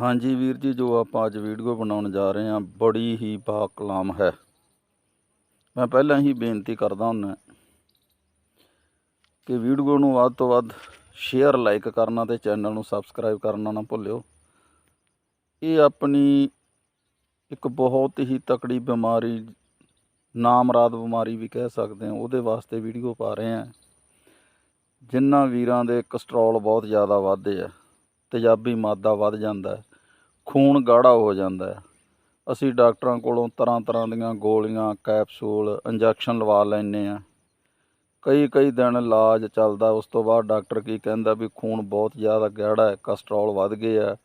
ਹਾਂਜੀ ਵੀਰ ਜੀ, ਜੋ ਆਪਾਂ ਅੱਜ ਵੀਡੀਓ ਬਣਾਉਣ ਜਾ ਰਹੇ ਹਾਂ, ਬੜੀ ਹੀ ਬਾ ਕਲਾਮ ਹੈ। ਮੈਂ ਪਹਿਲਾਂ ਹੀ ਬੇਨਤੀ ਕਰਦਾ ਹੁੰਦਾ ਕਿ ਵੀਡੀਓ ਨੂੰ ਵੱਧ ਤੋਂ ਵੱਧ ਸ਼ੇਅਰ ਲਾਈਕ ਕਰਨਾ ਤੇ ਚੈਨਲ ਨੂੰ ਸਬਸਕ੍ਰਾਈਬ ਕਰਨਾ ਨਾ ਭੁੱਲਿਓ। ਇਹ ਆਪਣੀ ਇੱਕ ਬਹੁਤ ਹੀ ਤਕੜੀ ਬਿਮਾਰੀ, ਨਾਮਰਾਦ ਬਿਮਾਰੀ ਵੀ ਕਹਿ ਸਕਦੇ ਹਾਂ, ਉਹਦੇ ਵਾਸਤੇ ਵੀਡੀਓ ਪਾ ਰਹੇ ਹਾਂ। ਜਿਨ੍ਹਾਂ ਵੀਰਾਂ ਦੇ ਕੋਲੇਸਟ੍ਰੋਲ ਬਹੁਤ ਜ਼ਿਆਦਾ ਵੱਧਦੇ ਆ। ਤੇਜ਼ਾਬੀ ਮਾਦਾ ਵੱਧ ਜਾਂਦਾ ਖੂਨ ਗਾੜਾ ਹੋ ਜਾਂਦਾ ਅਸੀਂ ਡਾਕਟਰਾਂ ਕੋਲੋਂ ਤਰ੍ਹਾਂ ਤਰ੍ਹਾਂ ਦੀਆਂ ਗੋਲੀਆਂ, ਕੈਪਸੂਲ, ਇੰਜੈਕਸ਼ਨ ਲਵਾ ਲੈਂਦੇ ਆ ਕਈ ਕਈ ਦਿਨ ਇਲਾਜ ਚੱਲਦਾ, ਉਸ ਤੋਂ ਬਾਅਦ ਡਾਕਟਰ ਕੀ ਕਹਿੰਦਾ ਵੀ ਖੂਨ ਬਹੁਤ ਜ਼ਿਆਦਾ ਗਾੜਾ ਹੈ, ਕੋਲੇਸਟ੍ਰੋਲ ਵੱਧ ਗਿਆ ਹੈ,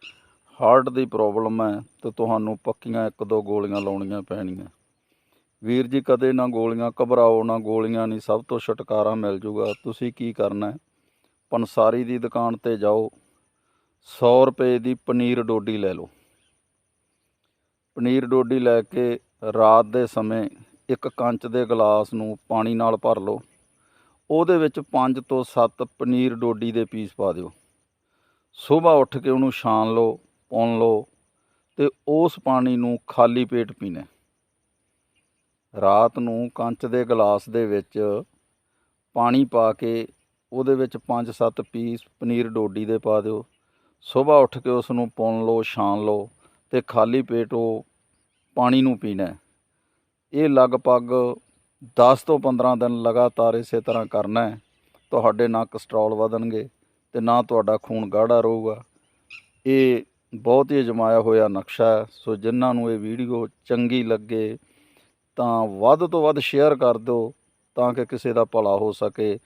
ਹਾਰਟ ਦੀ ਪ੍ਰੋਬਲਮ ਹੈ, ਤੇ ਤੁਹਾਨੂੰ ਪੱਕੀਆਂ ਇੱਕ ਦੋ ਗੋਲੀਆਂ ਲਾਉਣੀਆਂ ਪੈਣੀਆਂ। ਵੀਰ ਜੀ, ਕਦੇ ਨਾ ਗੋਲੀਆਂ ਘਬਰਾਓ, ਨਾ ਗੋਲੀਆਂ ਨਹੀਂ, ਸਭ ਤੋਂ ਛੁਟਕਾਰਾ ਮਿਲ ਜੂਗਾ। ਤੁਸੀਂ ਕੀ ਕਰਨਾ ਪੰਸਾਰੀ ਦੀ ਦੁਕਾਨ ਤੇ ਜਾਓ। 100 ਰੁਪਏ ਦੀ ਪਨੀਰ ਡੋਡੀ ਲੈ ਲਓ। ਪਨੀਰ ਡੋਡੀ ਲੈ ਕੇ ਰਾਤ ਦੇ ਸਮੇਂ ਇੱਕ ਕੰਚ ਦੇ ਗਲਾਸ ਨੂੰ ਪਾਣੀ ਨਾਲ ਭਰ ਲਓ। ਉਹਦੇ ਵਿੱਚ 5 ਤੋਂ 7 ਪਨੀਰ ਡੋਡੀ ਦੇ ਪੀਸ ਪਾ ਦਿਓ। ਸਵੇਰ ਉੱਠ ਕੇ ਉਹਨੂੰ ਛਾਣ ਲਓ, ਪੁੰਨ ਲਓ ਤੇ ਉਸ ਪਾਣੀ ਨੂੰ ਖਾਲੀ ਪੇਟ ਪੀਣਾ। ਰਾਤ ਨੂੰ ਕੰਚ ਦੇ ਗਲਾਸ ਦੇ ਵਿੱਚ ਪਾਣੀ ਪਾ ਕੇ ਉਹਦੇ ਵਿੱਚ 5-7 ਪੀਸ ਪਨੀਰ ਡੋਡੀ ਦੇ ਪਾ ਦਿਓ। ਸਵੇਰ ਉੱਠ ਕੇ ਉਸ ਨੂੰ ਪੁੰਨ ਲਓ, ਛਾਣ ਲਓ ਤੇ ਖਾਲੀ ਪੇਟ ਉਹ ਪਾਣੀ ਨੂੰ ਪੀਣਾ ਇਹ ਲਗਭਗ 10 ਤੋਂ 15 ਦਿਨ ਲਗਾਤਾਰ ਇਸੇ ਤਰ੍ਹਾਂ ਕਰਨਾ ਹੈ। ਤੁਹਾਡੇ ਨਾ ਕੋਲੇਸਟ੍ਰੋਲ ਵਧਣਗੇ ਤੇ ਨਾ ਤੁਹਾਡਾ ਖੂਨ ਗਾੜਾ ਰਹੂਗਾ। ਇਹ ਬਹੁਤ ਹੀ ਅਜਮਾਇਆ ਹੋਇਆ ਨਕਸ਼ਾ ਹੈ। ਸੋ ਜਿਨ੍ਹਾਂ ਨੂੰ ਇਹ ਵੀਡੀਓ ਚੰਗੀ ਲੱਗੇ ਤਾਂ ਵੱਧ ਤੋਂ ਵੱਧ ਸ਼ੇਅਰ ਕਰ ਦਿਓ ਤਾਂ ਕਿ ਕਿਸੇ ਦਾ ਭਲਾ ਹੋ ਸਕੇ।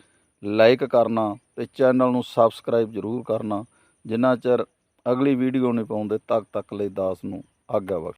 ਲਾਈਕ ਕਰਨਾ ਤੇ ਚੈਨਲ ਨੂੰ ਸਬਸਕ੍ਰਾਈਬ ਜ਼ਰੂਰ ਕਰਨਾ। ਜਿੰਨਾ ਚਿਰ ਅਗਲੀ ਵੀਡੀਓ ਨਹੀਂ ਪਾਉਂਦੇ ਤੱਕ ਤੱਕ ਲਈ ਦਾਸ ਨੂੰ ਆਗਿਆ ਬਖਸ਼।